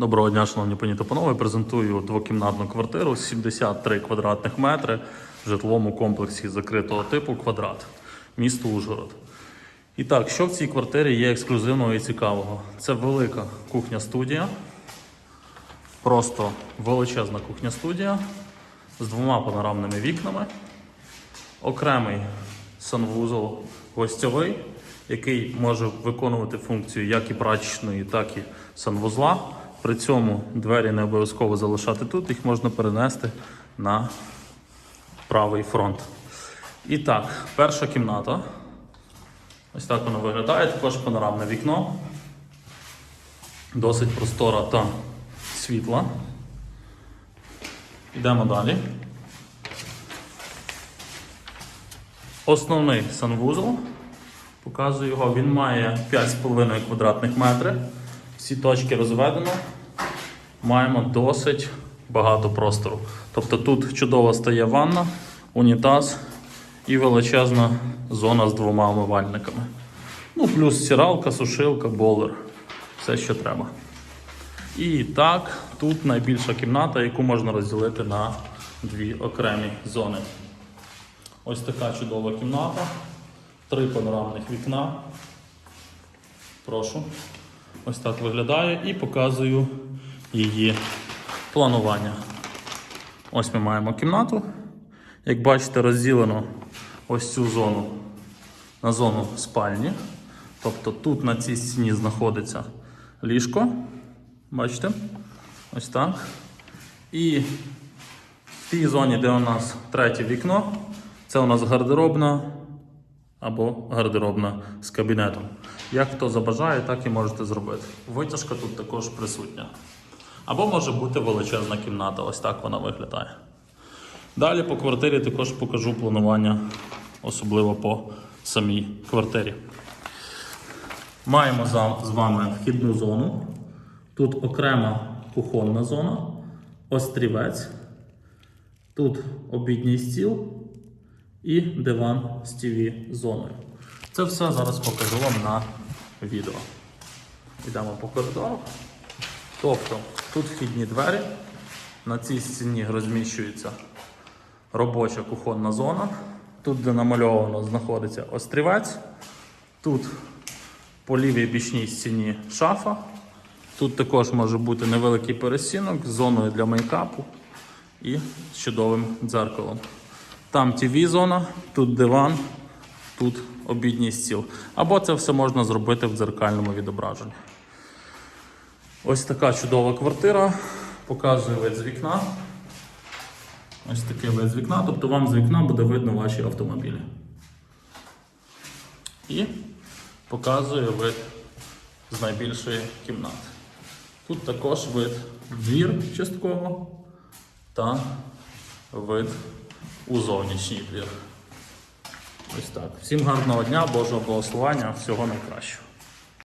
Доброго дня, шановні пані та панове. Презентую двокімнатну квартиру 73 квадратних метри в житловому комплексі закритого типу квадрат, місто Ужгород. І так, що в цій квартирі є ексклюзивного і цікавого? Це велика кухня-студія, просто величезна кухня-студія з двома панорамними вікнами, окремий санвузол гостьовий, який може виконувати функцію як і прачечної, так і санвузла. При цьому двері не обов'язково залишати тут, їх можна перенести на правий фронт. І так, перша кімната. Ось так вона виглядає, також панорамне вікно. Досить простора та світла. Йдемо далі. Основний санвузол. Показую його. Він має 5,5 квадратних метри. Всі точки розведено. Маємо досить багато простору. Тобто тут чудово стає ванна, унітаз і величезна зона з двома омивальниками. Ну, плюс стиралка, сушилка, болер. Все, що треба. І так, тут найбільша кімната, яку можна розділити на дві окремі зони. Ось така чудова кімната. Три панорамних вікна. Прошу. Ось так виглядає і показую її планування. Ось ми маємо кімнату. Як бачите, розділено ось цю зону на зону спальні. Тобто тут на цій стіні знаходиться ліжко. Бачите? Ось так. І в тій зоні, де у нас третє вікно, це у нас гардеробна або гардеробна з кабінетом. Як хто забажає, так і можете зробити. Витяжка тут також присутня. Або може бути величезна кімната, ось так вона виглядає. Далі по квартирі також покажу планування, особливо по самій квартирі. Маємо з вами вхідну зону. Тут окрема кухонна зона, острівець. Тут обідній стіл і диван з tv зоною. Це все зараз покажу вам на відео. Йдемо по коридору. Тобто тут вхідні двері, на цій стіні розміщується робоча кухонна зона. Тут, де намальовано, знаходиться острівець. Тут по лівій бічній стіні шафа. Тут також може бути невеликий пересінок з зоною для мейкапу і з чудовим дзеркалом. Там tv зона, тут диван, тут обідній стіл. Або це все можна зробити в дзеркальному відображенні. Ось така чудова квартира. Показую вид з вікна. Ось такий вид з вікна. Тобто вам з вікна буде видно ваші автомобілі. І показую вид з найбільшої кімнати. Тут також вид двір частково та вид у зовнішній двір. Ось так. Всім гарного дня, Божого благословення, всього найкращого.